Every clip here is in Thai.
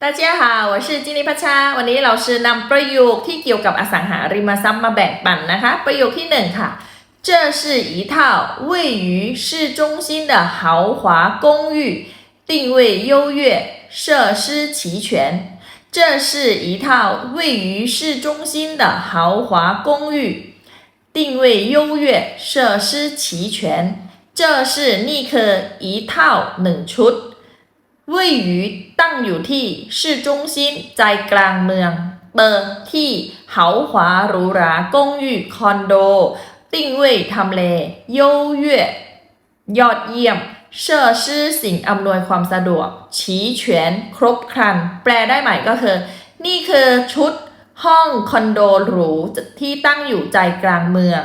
大家好我是จินีพัชชา วันนี้เราชื่อนำประโยคที่เกี่ยวกับอสังหาริมทรัพย์มาแบ่งปันนะคะ ประโยคที่หนึ่งค่ะ这是一套位于市中心的豪华公寓，定位优越，设施齐全。这是一套位于市中心的豪华公寓，定位优越，设施齐全。这是นี่คือ一套หนึ่งชุด 位于ตั้งอยู่ที่市中心ใจกลางเมือง เปิดที่豪华หรูหรากงยู่คอนโด ติ้งเว่ยทำเล优越ยอดเยี่ยม เชื่อชื่อสิ่งอำนวยความสะดวก ฉีเฉวนครบครัน แปลได้ไหมก็คือ นี่คือชุดห้องคอนโดหรูที่ตั้งอยู่ใจกลางเมือง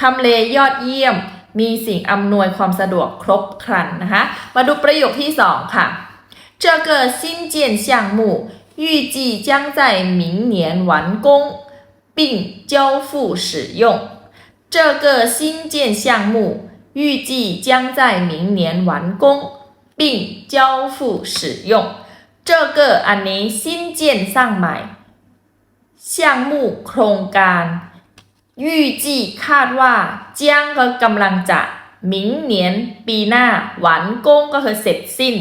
ทำเลยอดเยี่ยม มีสิ่งอำนวยความสะดวกครบครันนะคะ มาดูประโยคที่สองค่ะ 这个新建项目预计将在明年完工，并交付使用。这个新建项目预计将在明年完工，并交付使用。这个อันนี้新建สร้างใหม่项目โครงการ预计คาดว่า将ก็กำลังจะ明年ปีหน้าหวันกงก็คือเสร็จสิ้น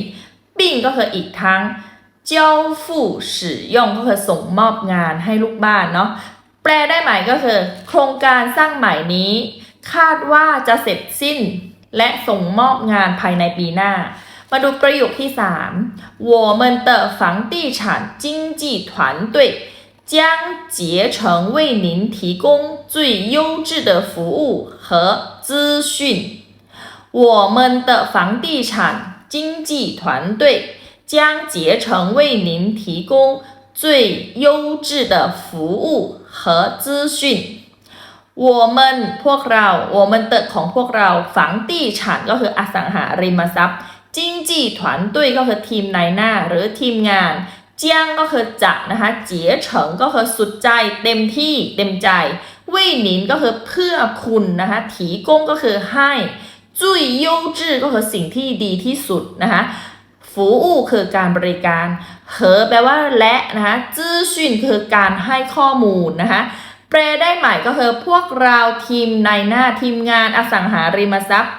ปิ้งก็คืออีกทั้ง เจ้าฟู่使用ก็คือส่งมอบงานให้ลูกบ้านเนาะ แปลได้ไหมก็คือ โครงการสร้างใหม่นี้ คาดว่าจะเสร็จสิ้น และส่งมอบงานภายในปีหน้า มาดูประโยคที่3我们的房地产经纪团队将竭诚为您提供最优质的服务和资讯。我们的房地产 经纪团队将竭诚为您提供最优质的服务和资讯。我们พวกเรา我们的ของพวกเราฝังตี้ฉันก็คืออสังหาริมทรัพย์จิ้งจี้ถวนตุ้ยก็คือทีมนายหน้า หรือทีมงาน เจียงก็คือจะนะคะเจี๋ยเฉิงก็คือสุดใจเต็มที่เต็มใจเว่ยหนินก็คือเพื่อคุณนะคะถีกงก็คือให้ จุย优质ก็คือสิ่งที่ดีที่สุดนะคะฟูอูคือการบริการเหอแปลว่าและนะคะจื้อชินคือการให้ข้อมูลนะคะ แปลได้ใหม่ก็คือพวกเราทีมในหน้าทีมงานอสังหาริมทรัพย์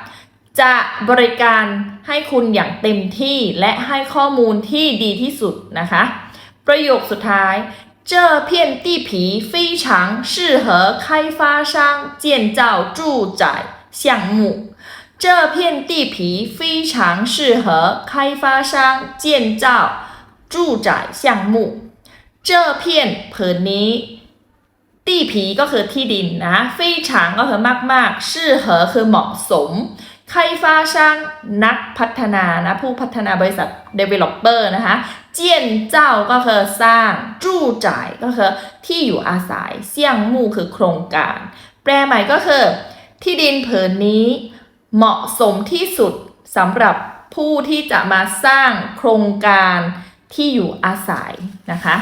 จะบริการให้คุณอย่างเต็มที่และให้ข้อมูลที่ดีที่สุดนะคะ ประโยคสุดท้าย这片地皮非常适合开发商建造住宅项目。 这片地皮非常适合开发商建造住宅项目。这片ผืนนี้ ตี้ผีก็คือที่ดินนะเฟยฉางก็คือมากๆ ชื่อเหอคือเหมาะสม ไคฟ้าช่างนักพัฒนานะผู้พัฒนาบริษัท developer นะคะ เจียนเจ้าก็คือสร้าง จู้จ่ายก็คือที่อยู่อาศัย เสี่ยงมู่คือโครงการ แปลใหม่ก็คือ ที่ดินผืนนี้ เหมาะสมที่สุดสำหรับผู้ที่จะมาสร้างโครงการที่อยู่อาศัยนะคะ